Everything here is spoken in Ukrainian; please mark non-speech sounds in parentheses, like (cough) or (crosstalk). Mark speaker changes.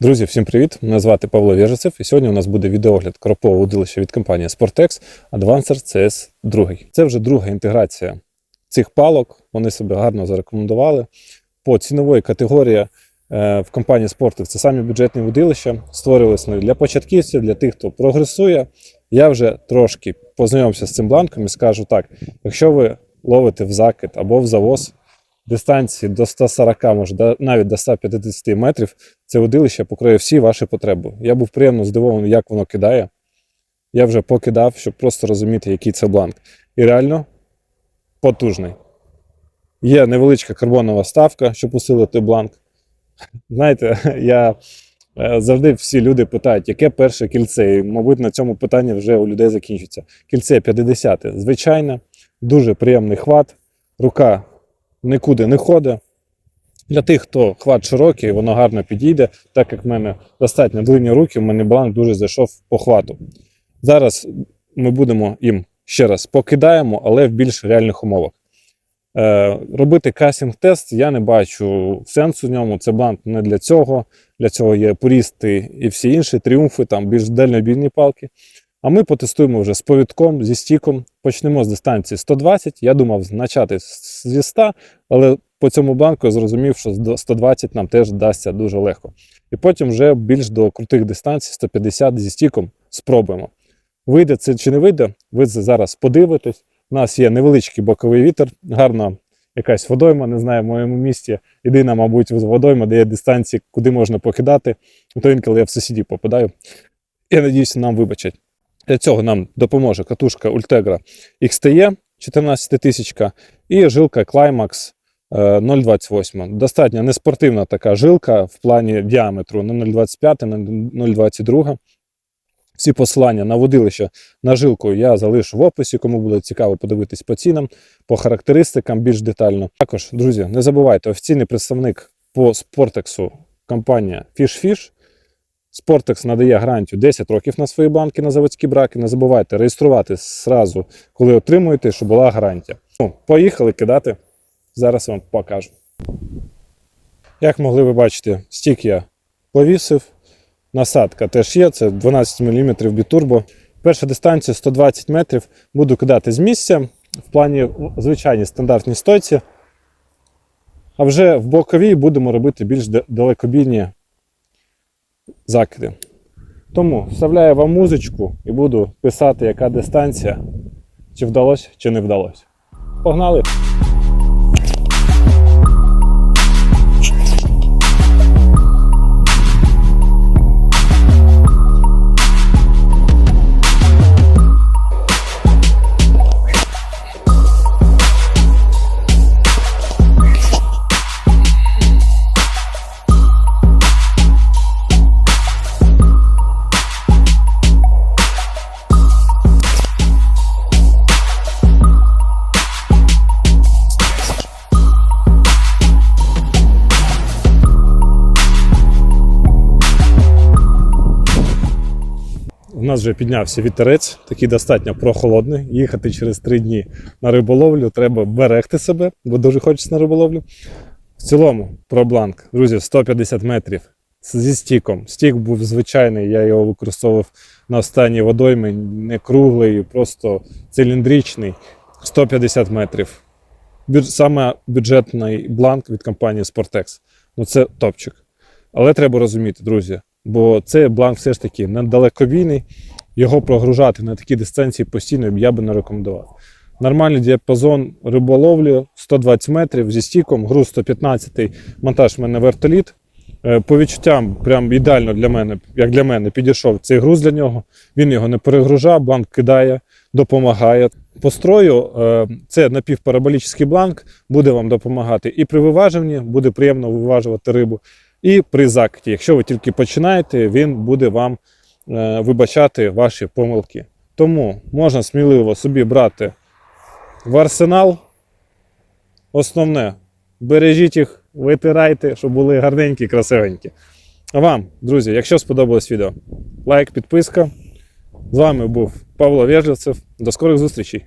Speaker 1: Друзі, всім привіт! Мене звати Павло Вєжицев, і сьогодні у нас буде відеогляд кропового удилища від компанії Sportex Advancer CS 2. Це вже друга інтеграція цих палок. Вони себе гарно зарекомендували. По цінової категорії е, в компанії Sportex це самі бюджетні удилища. Створювалися вони для початківців, для тих, хто прогресує. Я вже трошки познайомився з цим бланком і скажу так: якщо ви ловите в закид або в завоз дистанції до 140, може навіть до 150 метрів, це водилище покриє всі ваші потреби. Я був приємно здивований, як воно кидає. Я вже покидав, щоб просто розуміти, який це бланк. І реально потужний. Є невеличка карбонова ставка, щоб усилити бланк. Знаєте, (laughs) я е, завжди всі люди питають, яке перше кільце, і, мабуть, на цьому питання вже у людей закінчиться. Кільце 50, звичайне, дуже приємний хват, рука нікуди не ходить. Для тих, хто хват широкий, воно гарно підійде, так як в мене достатньо длинні руки, в мене бланк дуже зайшов по хвату. Зараз ми будемо їм ще раз покидаємо, але в більш реальних умовах. Е, робити кастинг-тест я не бачу сенсу в ньому. Це бланк не для цього. Для цього є порісти і всі інші тріумфи, там більш дальнобійні палки. А ми потестуємо вже з повідком, зі стіком. Почнемо з дистанції 120. Я думав почати з- зі 100, але по цьому бланку я зрозумів, що з 120 нам теж дасться дуже легко. І потім вже більш до крутих дистанцій 150 зі стіком спробуємо. Вийде це чи не вийде, ви зараз подивитесь. У нас є невеличкий боковий вітер, гарна якась водойма, не знаю, в моєму місті. Єдина, мабуть, водойма, де є дистанції, куди можна покидати. То інколи я в сусідів попадаю. Я надіюся, нам вибачать. Для цього нам допоможе катушка Ultegra XTE 14 тисячка і жилка Climax е, 0,28. Достатньо неспортивна така жилка в плані діаметру на 0,25, на 0,22. Всі посилання на водилище на жилку я залишу в описі, кому буде цікаво подивитись по цінам, по характеристикам більш детально. Також, друзі, не забувайте, офіційний представник по Спортексу компанія FishFish. Спортекс надає гарантію 10 років на свої банки на заводські браки. Не забувайте реєструвати зразу, коли отримуєте, щоб була гарантія. Ну, поїхали кидати. Зараз вам покажу. Як могли ви бачити, стік я повісив. Насадка теж є, це 12 мм бітурбо. Перша дистанція 120 метрів. Буду кидати з місця в плані звичайній стандартній стойці. А вже в боковій будемо робити більш далекобійні закиди. Тому вставляю вам музичку і буду писати, яка дистанція, чи вдалося, чи не вдалося. Погнали! Нас вже піднявся вітерець, такий достатньо прохолодний. Їхати через три дні на риболовлю треба берегти себе, бо дуже хочеться на риболовлю. В цілому про бланк, друзі, 150 метрів зі стіком. Стік був звичайний, я його використовував на останній водоймі, не круглий, просто циліндричний. 150 метрів. Саме бюджетний бланк від компанії Sportex. Ну це топчик. Але треба розуміти, друзі, бо цей бланк все ж таки недалекобійний. Його прогружати на такі дистанції постійно я би не рекомендував. Нормальний діапазон риболовлі 120 метрів зі стіком, груз 115, монтаж в мене вертоліт. Е, По відчуттям, прям ідеально для мене, як для мене, підійшов цей груз для нього. Він його не перегружав, бланк кидає, допомагає. По строю е, це напівпараболічний бланк, буде вам допомагати і при виважуванні, буде приємно виважувати рибу, і при закиді. Якщо ви тільки починаєте, він буде вам е, вибачати ваші помилки. Тому можна сміливо собі брати в арсенал основне, бережіть їх, витирайте, щоб були гарненькі, красивенькі. А вам, друзі, якщо сподобалось відео, лайк, підписка. З вами був Павло Вежливцев. До скорих зустрічей!